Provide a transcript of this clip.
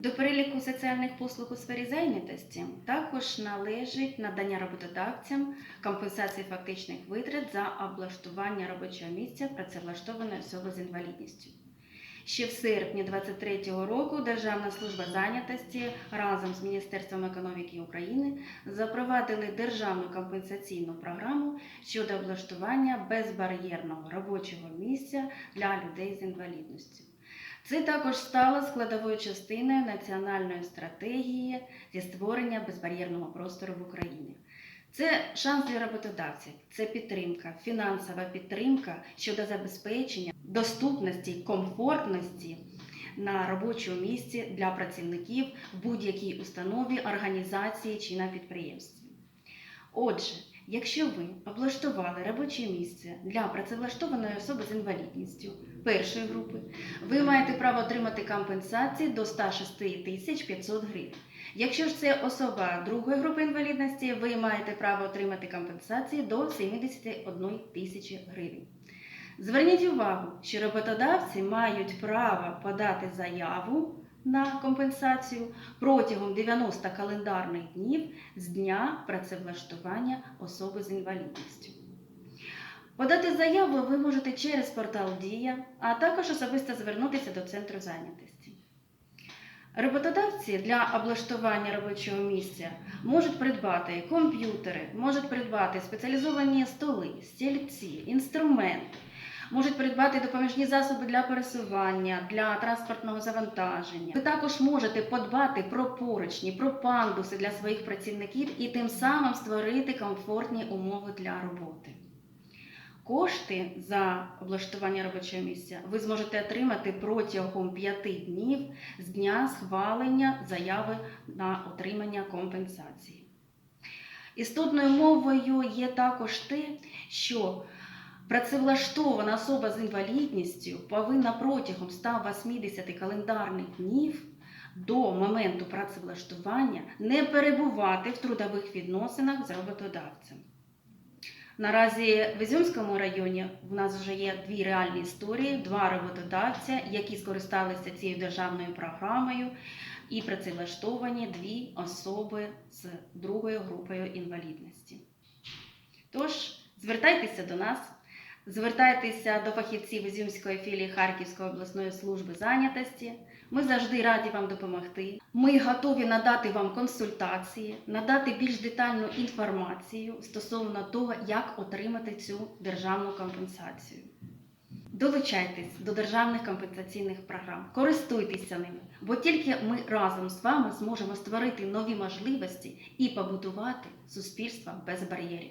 До переліку соціальних послуг у сфері зайнятості також належить надання роботодавцям компенсації фактичних витрат за облаштування робочого місця працевлаштованої особи з інвалідністю. Ще в серпні 2023 року Державна служба зайнятості разом з Міністерством економіки України запровадили державну компенсаційну програму щодо облаштування безбар'єрного робочого місця для людей з інвалідністю. Це також стало складовою частиною національної стратегії зі створення безбар'єрного простору в Україні. Це шанс для роботодавців, це підтримка, фінансова підтримка щодо забезпечення доступності, комфортності на робочому місці для працівників в будь-якій установі, організації чи на підприємстві. Отже, якщо ви облаштували робоче місце для працевлаштованої особи з інвалідністю першої групи, ви маєте право отримати компенсації до 106 тисяч 500 гривень. Якщо ж це особа другої групи інвалідності, ви маєте право отримати компенсації до 71 тисячі гривень. Зверніть увагу, що роботодавці мають право подати заяву на компенсацію протягом 90 календарних днів з дня працевлаштування особи з інвалідністю. Подати заяву ви можете через портал Дія, а також особисто звернутися до центру зайнятості. Роботодавці для облаштування робочого місця можуть придбати комп'ютери, можуть придбати спеціалізовані столи, стільці, інструменти, можуть придбати допоміжні засоби для пересування, для транспортного завантаження. Ви також можете подбати про поручні, про пандуси для своїх працівників і тим самим створити комфортні умови для роботи. Кошти за облаштування робочого місця ви зможете отримати протягом 5 днів з дня схвалення заяви на отримання компенсації. Істотною мовою є також те, що працевлаштована особа з інвалідністю повинна протягом 180 календарних днів до моменту працевлаштування не перебувати в трудових відносинах з роботодавцем. Наразі в Ізюмському районі в нас вже є дві реальні історії, два роботодавця, які скористалися цією державною програмою, і працевлаштовані дві особи з другою групою інвалідності. Тож, звертайтеся до нас, звертайтеся до фахівців Ізюмської філії Харківської обласної служби зайнятості. Ми завжди раді вам допомогти. Ми готові надати вам консультації, надати більш детальну інформацію стосовно того, як отримати цю державну компенсацію. Долучайтесь до державних компенсаційних програм, користуйтеся ними, бо тільки ми разом з вами зможемо створити нові можливості і побудувати суспільство без бар'єрів.